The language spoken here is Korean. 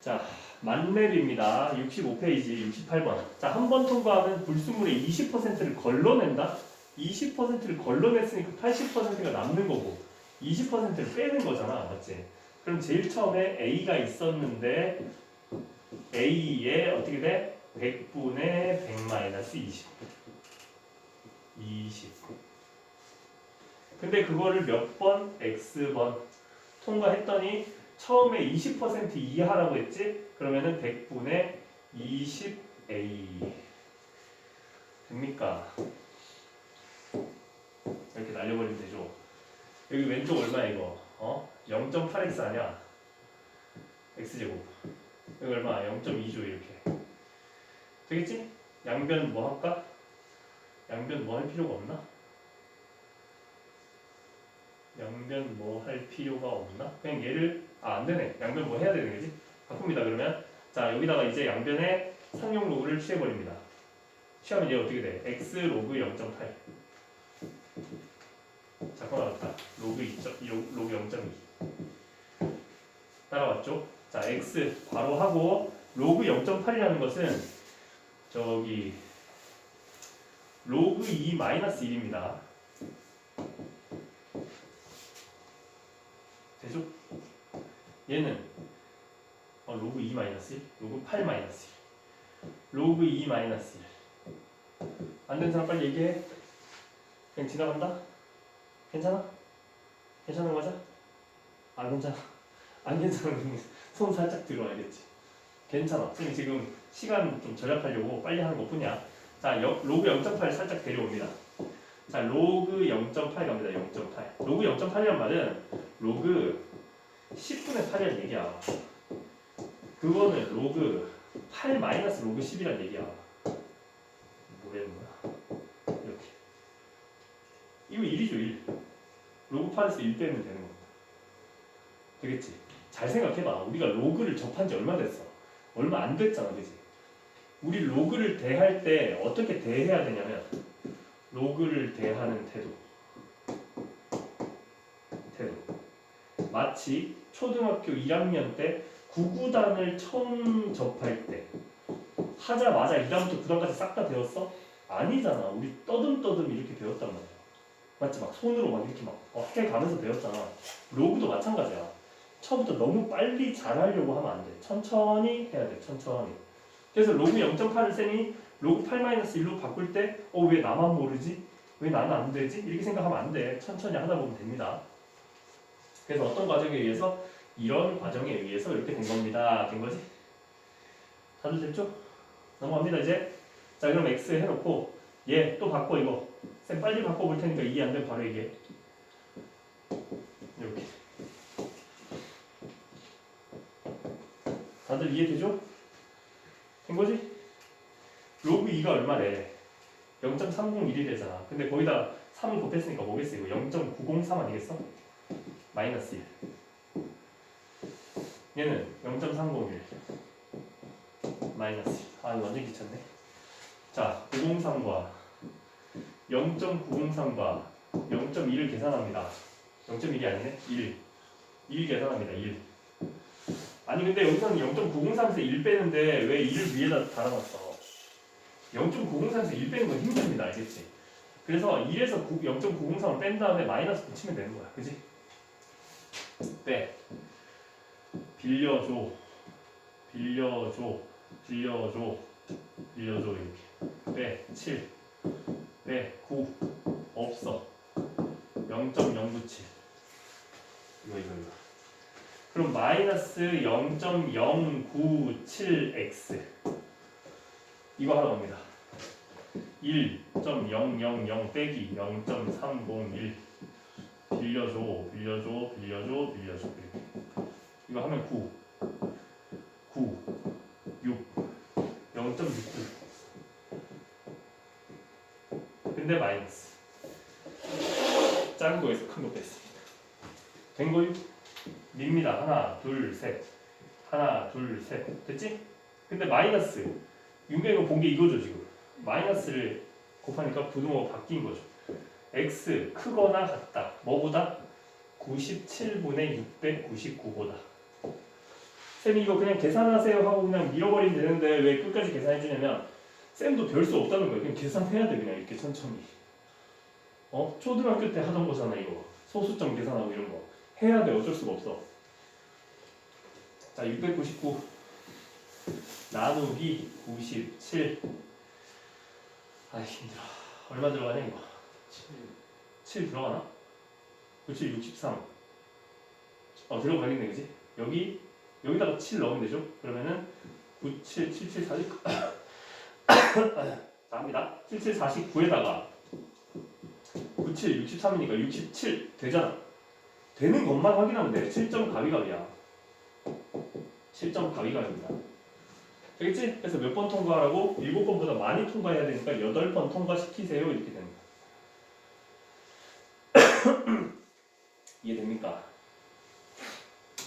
자, 만렙입니다. 65페이지 68번. 자, 한 번 통과하면 불순물의 20%를 걸러낸다? 20%를 걸러냈으니까 80%가 남는 거고 20%를 빼는 거잖아. 맞지? 그럼 제일 처음에 A가 있었는데 A에 어떻게 돼? 100분의 100 마이너스 20. 20. 근데 그거를 몇 번? X번 통과했더니 처음에 20% 이하라고 했지? 그러면은 100분의 20A 됩니까? 이렇게 날려버리면 되죠. 여기 왼쪽 얼마야 이거? 어? 0.8x 아니야? x제곱 여기 얼마? 0.2조 이렇게 되겠지? 양변 뭐 할까? 양변 뭐 할 필요가 없나? 양변 뭐 할 필요가 없나? 그냥 얘를 아 안 되네 양변 뭐 해야 되는 거지? 바꿉니다 그러면 자 여기다가 이제 양변의 상용 로그를 취해버립니다 취하면 얘 어떻게 돼? x 로그 0.8 잠깐 나왔다 로그 2점 로그 0.2 따라왔죠? 자 x 바로 하고 로그 0.8이라는 것은 저기 로그 2 마이너스 1입니다 되죠? 얘는 어, 로그 2 마이너스 1, 로그 8 마이너스 1, 로그 2 마이너스 1. 안 된 사람 빨리 얘기해. 그냥 지나간다? 괜찮아? 괜찮은 거죠? 안 괜찮아. 안 괜찮은 손 살짝 들어야겠지. 괜찮아. 선생님 지금 시간 좀 절약하려고 빨리 하는 것 뿐이야. 자, 여- 로그 0.8 살짝 데려옵니다. 자, 로그 0.8 갑니다. 0.8. 로그 0.8이란 말은 로그 10분의 8이란 얘기야. 그거는 로그 8 마이너스 로그 10이란 얘기야. 뭐라는 거야? 이렇게. 이거 1이죠, 1. 로그 8에서 1 빼면 되는 겁니다. 되겠지? 잘 생각해봐. 우리가 로그를 접한 지 얼마 됐어? 얼마 안 됐잖아, 그지? 우리 로그를 대할 때 어떻게 대해야 되냐면 로그를 대하는 태도. 마치 초등학교 1학년 때 구구단을 처음 접할 때 하자마자 1단부터 9단까지 싹 다 배웠어? 아니잖아. 우리 떠듬떠듬 이렇게 배웠단 말이야. 맞지? 막 손으로 막 이렇게 막 어, 해가면서 배웠잖아. 로그도 마찬가지야. 처음부터 너무 빨리 잘하려고 하면 안 돼. 천천히 해야 돼. 천천히. 그래서 로그 0.8을 쌤이 로그 8-1로 바꿀 때 어 왜 나만 모르지? 왜 나는 안 되지? 이렇게 생각하면 안 돼. 천천히 하다 보면 됩니다. 그래서 어떤 과정에 의해서 이런 과정에 의해서 이렇게 된 겁니다. 된 거지? 다들 됐죠? 넘어갑니다 이제. 자 그럼 x 해놓고 얘 또 바꿔 이거. 쌤 빨리 바꿔볼 테니까 이해 안 되면 바로 얘기해. 이렇게. 다들 이해되죠? 된 거지? 로그 2가 얼마래? 0.301이래잖아. 근데 거기다 3을 곱했으니까 뭐겠어? 이거 0.903 아니겠어? 마이너스 1. 얘는 0.301 마이너스 1. 아 완전 귀찮네. 자, 903과 0.903과 0.1을 계산합니다. 0.1이 아니네? 1. 1 계산합니다. 1. 아니 근데 여기서는 0.903에서 1 빼는데 왜 1을 위에다 달아놨어? 0.903에서 1 빼는 건 힘듭니다. 알겠지? 그래서 1에서 0.903을 뺀 다음에 마이너스 붙이면 되는 거야. 그지? 빼. 빌려줘. 빌려줘. 빌려줘. 빌려줘 이렇게. 빼. 7. 빼. 9. 없어. 0.097. 이거 이거 이거. 그럼 마이너스 0.097x 이거 하러 갑니다. 1.000 빼기 0.301 빌려줘 빌려줘 빌려줘 빌려줘 이거 하면 9 9 6 0.69 근데 마이너스. 작은 거에서 큰 거 뺐습니다. 된 거요? 밉니다. 하나 둘 셋. 하나 둘 셋. 됐지? 근데 마이너스. 윤경이가 본 게 이거죠 지금. 마이너스를 곱하니까 부등호가 바뀐 거죠 x 크거나 같다 뭐보다 97분의 699보다 쌤이 이거 그냥 계산하세요 하고 그냥 밀어버리면 되는데 왜 끝까지 계산해 주냐면 쌤도 별 수 없다는 거예요. 그냥 계산해야 돼 그냥 이렇게 천천히. 어? 초등학교 때 하던 거잖아 이거. 소수점 계산하고 이런 거. 해야 돼 어쩔 수가 없어. 자 699 나누기 97 아 힘들어. 얼마 들어가냐 이거? 7 들어가나? 그치 63. 어 들어가겠네 그지? 여기 여기다가 7 넣으면 되죠? 그러면은 97 77 49자 합니다. 77 49에다가 97 63이니까 67 되잖아. 되는 것만 확인하면 돼. 7점 가위가위야. 7점 가위가위입니다. 알겠지? 그래서 몇 번 통과하라고? 7번보다 많이 통과해야 되니까 8번 통과시키세요. 이렇게 됩니다. 이해됩니까?